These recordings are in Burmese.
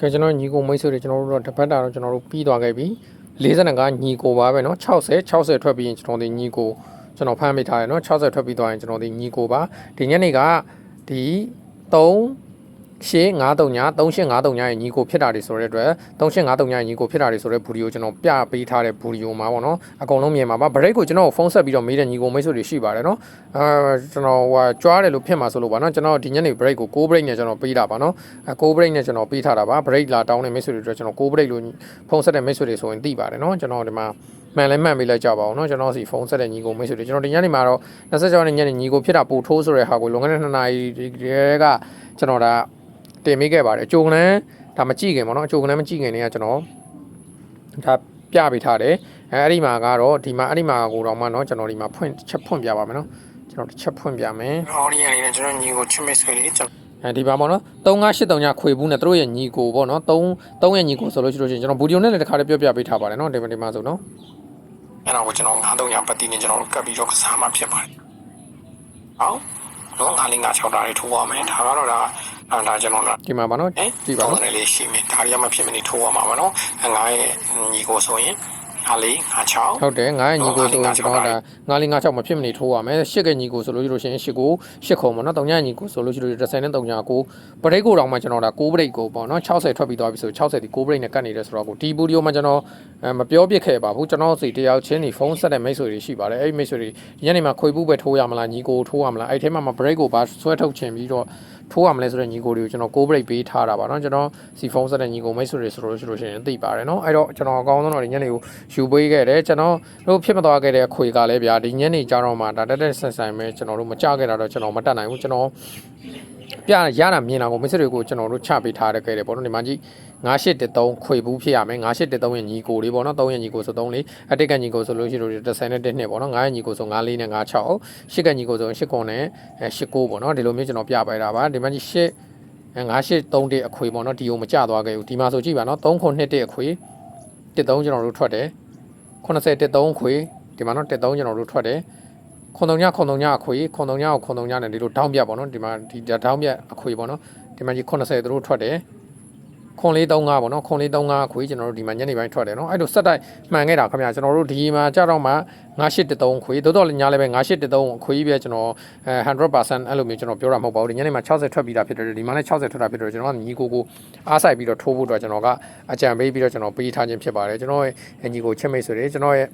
ကဲကျွန်တော်ညီကိုမိတ်ဆွေတွေကျွန်တော်တို့တော့တစ်ပတ်တာတော့ကျွန်တော်တို့ပြီးသွားခဲ့ပြီ45ညီကိုပါပဲเนาะ60 60ထွက်ပြီးရင်ကျွန်တော်ဒီညီကိုကျွန်တော်ဖမ်းမိထားတယ်เนาะ60ထွက်ပြီးသွားရင်ကျွန်တော်ဒီညီကိုပါဒီညနေကဒီ3 853ည3853ညရဲ့ညီကိုဖြစ်တာတွေဆိုတဲ့အတွက်3853ညရဲ့ညီကိုဖြစ်တာတွေဆိုတဲ့ဗီဒီယိုကျွန်တော်ပြပေးထားတဲ့ဗီဒီယိုမှာပေါ့နော်အကုန်လုံးမြင်ပါပါဘရိတ်ကိုကျွန်တော်ဖုန်းဆက်ပြီးတော့မေးတဲ့ညီကိုမိတ်ဆွေတွေရှိပါတယ်နော်အဲကျွန်တော်ဟိုကြွားတယ်လို့ဖြစ်မှာဆိုလို့ပါနော်ကျွန်တော်ဒီညနေဘရိတ်ကို6ဘရိတ်နဲ့ကျွန်တော်ပေးတာပါနော်အဲ6ဘရိတ်နဲ့ကျွန်တော်ပေးထားတာပါဘရိတ်လာတောင်းတဲ့မိတ်ဆွေတွေအတွက်ကျွန်တော်6ဘရိတ်လို့ဖုန်းဆက်တဲ့မိတ်ဆွေတွေဆိုရင်သိပါတယ်နော်ကျွန်တော်ဒီမှာမှန်လဲမှန်ပေးလိုက်ကြပါအောင်เนาะကျွန်တော်စီဖုန်းဆက်တဲ့ညီကိုမိတ်ဆွေတွေကျွန်တော်ဒီညနေမှာတော့26ရက်နေ့ညနေညီကိုဖြစ်တာပို့ထိုးဆိုတဲ့ဟာကိုလွန်ခဲ့တဲ့2နာရီတည်းကကျွန်တော်ဒါ တင်မိခဲ့ပါတယ်အကြိုကလန်းဒါမကြည့်ခင်ပေါ့နော်အကြိုကလန်းမကြည့်ခင်တည်းကကျွန်တော်ဒါပြပေးထားတယ်အဲအဲ့ဒီမှာကတော့ဒီမှာအဲ့ဒီမှာကိုတော့မှเนาะကျွန်တော်ဒီမှာဖွင့်ချက်ဖွင့်ပြပါမယ်เนาะကျွန်တော်တစ်ချက်ဖွင့်ပြမယ် ဟောဒီအနေနဲ့ကျွန်တော်ညီကိုချစ်မိတ်ဆွေလေးကျွန်တော် အဲဒီပါပေါ့နော်3983ညခွေဘူးနဲ့တို့ရဲ့ညီကိုပေါ့နော်3 3ရဲ့ညီကိုဆိုလို့ရှိလို့ရှိရင်ကျွန်တော်ဗီဒီယိုနဲ့လည်းတစ်ခါလေးပြောပြပေးထားပါတယ်เนาะဒီမှာဒီမှာဆိုနော် အဲ့တော့ကျွန်တော်9300ပတ်တိနဲ့ကျွန်တော်ကပ်ပြီးတော့ကစားမှဖြစ်ပါတယ်။ဟောတော့ငါလေးငါ6တားလေးထိုးရမယ်ဒါကတော့ဒါ အဲ့ဒါကျွန်တော်လာဒီမှာပါနော်ဟဲ့ကြည့်ပါတော့နော်လည်းလေးရှိမယ်ဒါရီကမဖြစ်မနေထိုးရမှာပါနော်ငါရဲ့ညီကိုဆိုရင်ငါလေးငါ6ဟုတ်တယ်ငါရဲ့ညီကိုဆိုရင်ကျွန်တော်ဒါ9 5 6မဖြစ်မနေထိုးရမယ်ရှစ်ကညီကိုဆိုလို့ရှိလို့ရှိရင်ရှစ်ကိုရှစ်ခုံပေါ့နော်3ညညီကိုဆိုလို့ရှိလို့30နဲ့3ညကိုပရိတ်ကိုတော့မှကျွန်တော်ဒါ6ပရိတ်ကိုပေါ့နော်60ထွက်ပြီးသွားပြီဆို60ဒီ6ပရိတ်နဲ့ကတ်နေတယ်ဆိုတော့ကိုဒီဗီဒီယိုမှာကျွန်တော်အဲမပြောပြခဲ့ပါဘူးကျွန်တော်စီတယောက်ချင်းဒီဖုန်းဆက်တဲ့မိတ်ဆွေတွေရှိပါတယ်အဲ့ဒီမိတ်ဆွေတွေညနေမှာခွေပူးပဲထိုးရမလားညီကိုထိုးရမလားအဲ့ထဲမှာမပရိတ်ကိုပါဆွဲထုတ်ချင်ပြီးတော့ ထိုးရမလဲဆိုတဲ့ညီကိုတွေကိုကျွန်တော်6ပရိတ်ပေးထားတာပါเนาะကျွန်တော်စီဖုန်းဆက်တဲ့ညီကိုမိတ်ဆွေတွေဆိုလို့ရှိလို့ရှိရင်သိပါတယ်เนาะအဲ့တော့ကျွန်တော်အကောင်းဆုံးတော့ဒီညနေကိုယူပေးခဲ့တယ်ကျွန်တော်တို့ဖြစ်မသွားခဲ့တဲ့အခွေကလည်းဗျာဒီညနေကြတော့မှဒါတက်တက်ဆက်ဆိုင်ပဲကျွန်တော်တို့မကြခဲ့တာတော့ကျွန်တော်မတတ်နိုင်ဘူးကျွန်တော် ပြရတာမြင်တာကိုမိတ်ဆွေတွေကိုကျွန်တော်တို့ချပေးထားရခဲ့တယ်ပေါ့နော်ဒီမှာကြည့်9813ခွေဘူးဖြစ်ရမယ်9813ရဲ့ညီကိုလေးပေါ့နော်3ရဲ့ညီကိုဆို3လေးအတိတ်ကညီကိုဆိုလို့ရှိလို့30နဲ့1နှစ်ပေါ့နော်9ရဲ့ညီကိုဆို9လေးနဲ့96 8ကညီကိုဆို8ခွန်နဲ့8ကိုပေါ့နော်ဒီလိုမျိုးကျွန်တော်ပြပေးတာပါဒီမှာကြည့်8 9831အခွေပေါ့နော်ဒီကိုမကြသွားခဲ့ဘူးဒီမှာဆိုကြည့်ပါနော်3ခွန်2တစ်အခွေ13ကျွန်တော်တို့ထွက်တယ်80 13ခွေဒီမှာနော်13ကျွန်တော်တို့ထွက်တယ် ခွန်တုံညခွန်တုံညအခွေခွန်တုံညကိုခွန်တုံညနဲ့ဒီလိုတောင်းပြပေါ့နော်ဒီမှာဒီတောင်းပြအခွေပေါ့နော်ဒီမှာကြီး80သူတို့ထွက်တယ်ခွန်လေး35ပေါ့နော်ခွန်လေး35အခွေကျွန်တော်တို့ဒီမှာညနေပိုင်းထွက်တယ်နော်အဲ့လိုစက်တိုက်မှန်ခဲ့တာခင်ဗျာကျွန်တော်တို့ဒီမှာကြတော့မှ9813ခွေတိုးတော့လည်းညာလည်းပဲ9813အခွေကြီးပဲကျွန်တော်အဲ100%အဲ့လိုမျိုးကျွန်တော်ပြောတာမဟုတ်ပါဘူးဒီညနေမှာ60ထွက်ပြီးတာဖြစ်တယ်ဒီမှာလည်း60ထွက်တာဖြစ်တယ်ကျွန်တော်ကညီကိုကိုအားဆိုင်ပြီးတော့ထိုးဖို့အတွက်ကျွန်တော်ကအကြံပေးပြီးတော့ကျွန်တော်ပေးထားခြင်းဖြစ်ပါတယ်ကျွန်တော်ရဲ့ညီကိုချစ်မိတ်ဆွေတွေကျွန်တော်ရဲ့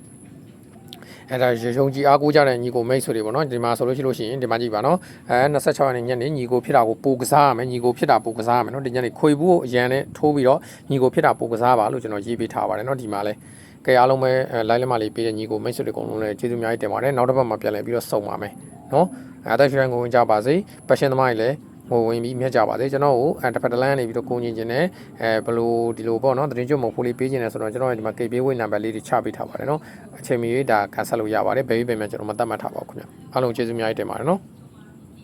အဲ့ဒါရုံကြီးအားကိုးကြတဲ့ညီကိုမိတ်ဆွေတွေပေါ့နော်ဒီမှာဆိုလို့ရှိလို့ရှိရင်ဒီမှာကြည့်ပါနော်အဲ26ရက်နေ့ညနေညီကိုဖြစ်တာကိုပိုကစားရမယ်ညီကိုဖြစ်တာပိုကစားရမယ်နော်ဒီညနေခွေဘူးကိုအရန်နဲ့ထိုးပြီးတော့ညီကိုဖြစ်တာပိုကစားပါလို့ကျွန်တော်ရေးပေးထားပါတယ်နော်ဒီမှာလဲကဲအားလုံးပဲလိုင်းလက်မလေးပေးတဲ့ညီကိုမိတ်ဆွေတွေအကုန်လုံးလည်းကျေးဇူးအများကြီးတင်ပါတယ်နောက်တစ်ပတ်မှာပြန်လည်ပြီးတော့စုံပါမယ်နော်အဲတက်ရွှေကိုဝင်ကြပါစေပတ်ရှင်သမားကြီးလည်း ဟိုဝင်ပြီးမြတ်ကြပါစေကျွန်တော်ကိုအဲတစ်ဖက်တစ်လမ်းနေပြီးတော့ကိုငင်ကျင်နေအဲဘလို့ဒီလိုပေါ့နော်သတင်းကျွတ်မဟုတ်ဖို့လေးပေးခြင်းနေဆိုတော့ကျွန်တော်ဒီမှာ KB ဝိတ်နံပါတ်လေးတွေချပေးထားပါတယ်နော်အချိန်မီဒါကန်ဆယ်လို့ရပါတယ်ဘယ်ပြီးပဲမြတ်ကျွန်တော်မတတ်မှတ်ထားပါဘူးခင်ဗျအားလုံးကျေးဇူးအများကြီးတင်ပါတယ်နော်